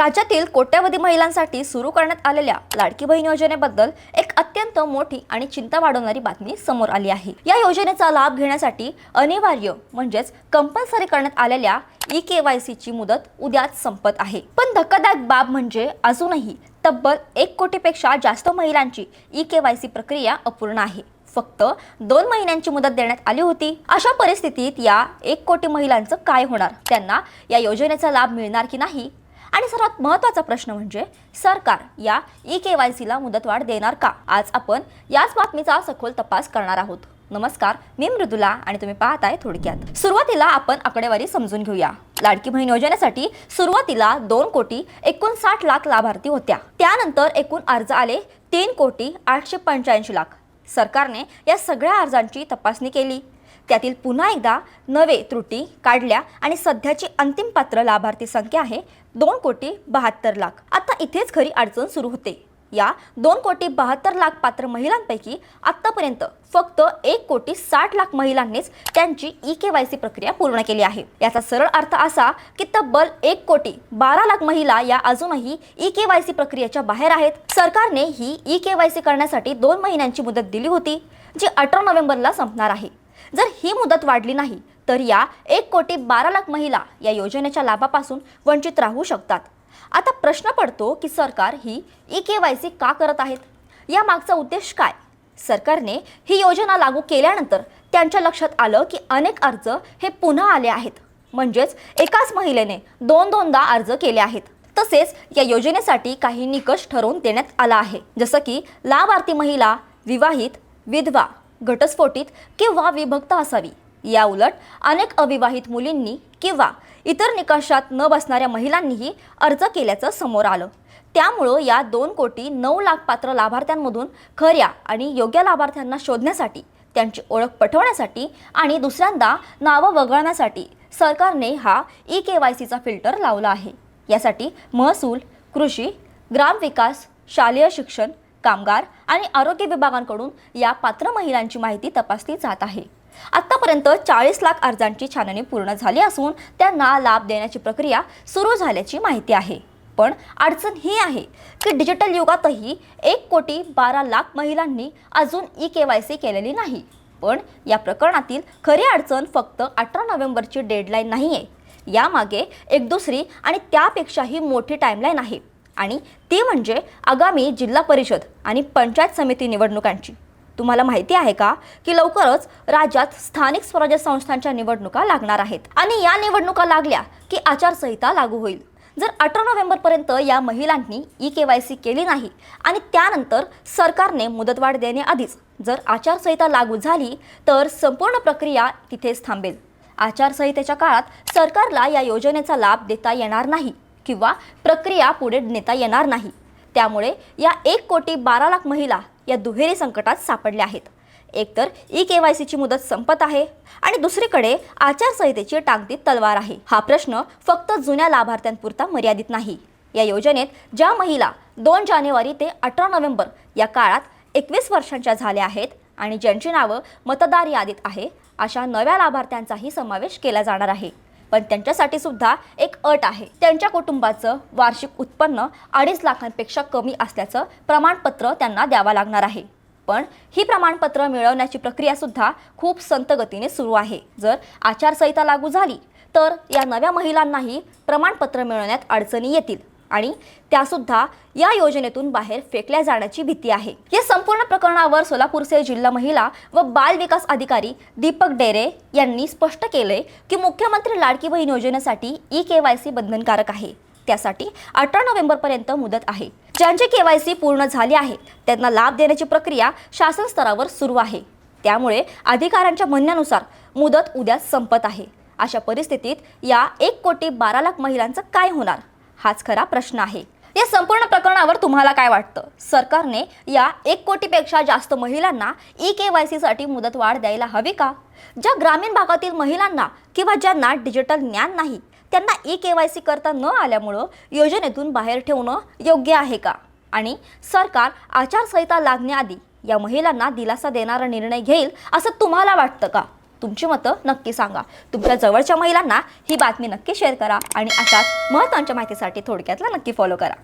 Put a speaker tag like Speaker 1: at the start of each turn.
Speaker 1: राज्यातील कोट्यवधी महिलांसाठी सुरू करण्यात आलेल्या लाडकी बहीण योजनेबद्दल एक अत्यंत मोठी आणि चिंता वाढवणारी बातमी समोर आली आहे. या योजनेचा लाभ घेण्यासाठी अनिवार्य म्हणजेच कंपल्सरी करण्यात आलेल्या ई के वाय सीची मुदत उद्याच संपत आहे. पण धक्कादायक बाब म्हणजे अजूनही तब्बल एक कोटीपेक्षा जास्त महिलांची ई के वाय सी प्रक्रिया अपूर्ण आहे. फक्त दोन महिन्यांची मुदत देण्यात आली होती. अशा परिस्थितीत या एक कोटी महिलांचं काय होणार? त्यांना या योजनेचा लाभ मिळणार की नाही? आणि सर्वात महत्त्वाचा प्रश्न म्हणजे सरकार या ई के वाय सीला मुदतवाढ देणार का? आज आपण याच बातमीचा सखोल तपास करणार आहोत. नमस्कार मी मृदुला आणि तुम्ही पाहताय थोडक्यात. सुरुवातीला आपण आकडेवारी समजून घेऊया. लाडकी बहीण योजनेसाठी सुरुवातीला दोन कोटी एकोणसाठ लाख लाभार्थी होत्या. त्यानंतर एकूण अर्ज आले तीन कोटी आठशे पंच्याऐंशी लाख. सरकारने या सगळ्या अर्जांची तपासणी केली. त्यातील पुन्हा एकदा नवे त्रुटी काढल्या आणि सध्याची अंतिम पात्र लाभार्थी संख्या आहे दोन कोटी बहात्तर लाख. आता इथेच खरी अडचण सुरू होते. या दोन कोटी बहात्तर लाख पात्र महिलांपैकी आत्तापर्यंत फक्त एक कोटी साठ लाख महिलांनीच त्यांची ई के वाय सी प्रक्रिया पूर्ण केली आहे. याचा सरळ अर्थ असा की तब्बल एक कोटी बारा लाख महिला या अजूनही ई के वाय सी प्रक्रियेच्या बाहेर आहेत. सरकारने ही ई के वाय सी करण्यासाठी दोन महिन्यांची मुदत दिली होती जी अठरा नोव्हेंबरला संपणार आहे. जर ही मुदत वाढली नाही तर या एक कोटी बारा लाख महिला या योजनेच्या लाभापासून वंचित राहू शकतात. आता प्रश्न पडतो की सरकार ही ई के वाय सी का करत आहेत? या मागचा उद्देश काय? सरकारने ही योजना लागू केल्यानंतर त्यांच्या लक्षात आलं की अनेक अर्ज हे पुन्हा आले आहेत. म्हणजेच एकाच महिलेने दोन दोनदा अर्ज केले आहेत. तसेच या योजनेसाठी काही निकष ठरवून देण्यात आला आहे. जसं की लाभार्थी महिला विवाहित विधवा. घटस्फोटित किंवा विभक्त असावी. या उलट अनेक अविवाहित मुलींनी किंवा इतर निकषात न बसणाऱ्या महिलांनीही अर्ज केल्याचं समोर आलं. त्यामुळं या दोन कोटी नऊ लाख पात्र लाभार्थ्यांमधून खऱ्या आणि योग्य लाभार्थ्यांना शोधण्यासाठी त्यांची ओळख पटवण्यासाठी आणि दुसऱ्यांदा नावं वगळण्यासाठी सरकारने हा ई के वाय सीचा फिल्टर लावला आहे. यासाठी महसूल कृषी ग्रामविकास शालेय शिक्षण कामगार आणि आरोग्य विभागांकडून या पात्र महिलांची माहिती तपासली जात आहे. आतापर्यंत चाळीस लाख अर्जांची छाननी पूर्ण झाली असून त्यांना लाभ देण्याची प्रक्रिया सुरू झाल्याची माहिती आहे. पण अडचण ही आहे की डिजिटल युगातही एक कोटी बारा लाख महिलांनी अजून ई के वाय सी केलेली नाही. पण या प्रकरणातील खरी अडचण फक्त अठरा नोव्हेंबरची डेडलाईन नाही आहे यामागे एक दुसरी आणि त्यापेक्षाही मोठी टाईमलाईन आहे. आणि ती म्हणजे आगामी जिल्हा परिषद आणि पंचायत समिती निवडणुकांची. तुम्हाला माहिती आहे का की लवकरच राज्यात स्थानिक स्वराज्य संस्थांच्या निवडणुका लागणार आहेत. आणि या निवडणुका लागल्या की आचारसंहिता लागू होईल. जर अठरा नोव्हेंबरपर्यंत या महिलांनी ई के वाय सी केली नाही आणि त्यानंतर सरकारने मुदतवाढ देण्याआधीच जर आचारसंहिता लागू झाली तर संपूर्ण प्रक्रिया तिथेच थांबेल. आचारसंहितेच्या काळात सरकारला या योजनेचा लाभ देता येणार नाही. किंवा प्रक्रिया पुढे नेता येणार नाही. त्यामुळे या एक कोटी बारा लाख महिला या दुहेरी संकटात सापडल्या आहेत. एकतर ई के वाय सीची मुदत संपत आहे आणि दुसरीकडे आचारसंहितेची टांगती तलवार आहे. हा प्रश्न फक्त जुन्या लाभार्थ्यांपुरता मर्यादित नाही. या योजनेत ज्या महिला दोन जानेवारी ते अठरा नोव्हेंबर या काळात एकवीस वर्षांच्या झाल्या आहेत आणि ज्यांची नावं मतदार यादीत आहे अशा नव्या लाभार्थ्यांचाही समावेश केला जाणार आहे. पण त्यांच्यासाठी सुद्धा एक अट आहे. त्यांच्या कुटुंबाचं वार्षिक उत्पन्न अडीच लाखांपेक्षा कमी असल्याचं प्रमाणपत्र त्यांना द्यावं लागणार आहे. पण ही प्रमाणपत्र मिळवण्याची प्रक्रिया सुद्धा खूप संत गतीने सुरू आहे. जर आचारसंहिता लागू झाली तर या नव्या महिलांनाही प्रमाणपत्र मिळवण्यात अडचणी येतील. आणि त्यासुद्धा या योजनेतून बाहेर फेकल्या जाण्याची भीती आहे. या संपूर्ण प्रकरणावर सोलापूरचे जिल्हा महिला व बाल विकास अधिकारी दीपक डेरे यांनी स्पष्ट केले की मुख्यमंत्री लाडकी बहीण योजनेसाठी ई के वाय सी बंधनकारक आहे. त्यासाठी अठरा नोव्हेंबरपर्यंत मुदत आहे. ज्यांची के वाय सी पूर्ण झाली आहे त्यांना लाभ देण्याची प्रक्रिया शासन स्तरावर सुरू आहे. त्यामुळे अधिकाऱ्यांच्या म्हणण्यानुसार मुदत उद्या संपत आहे. अशा परिस्थितीत या एक कोटी बारा लाख महिलांचं काय होणार? हाच खरा प्रश्न आहे. या संपूर्ण प्रकरणावर तुम्हाला काय वाटतं? सरकारने या एक कोटीपेक्षा जास्त महिलांना ई के वाय सीसाठी मुदतवाढ द्यायला हवी का? ज्या ग्रामीण भागातील महिलांना किंवा ज्यांना डिजिटल ज्ञान नाही त्यांना ई के वाय सी करता न आल्यामुळं योजनेतून बाहेर ठेवणं योग्य आहे का? आणि सरकार आचारसंहिता लागण्याआधी या महिलांना दिलासा देणारा निर्णय घेईल असं तुम्हाला वाटतं का? तुमची मतं नक्की सांगा. तुमच्या जवळच्या महिलांना ही बातमी नक्की शेअर करा आणि अशाच महत्त्वाच्या माहितीसाठी थोडक्यातला नक्की फॉलो करा.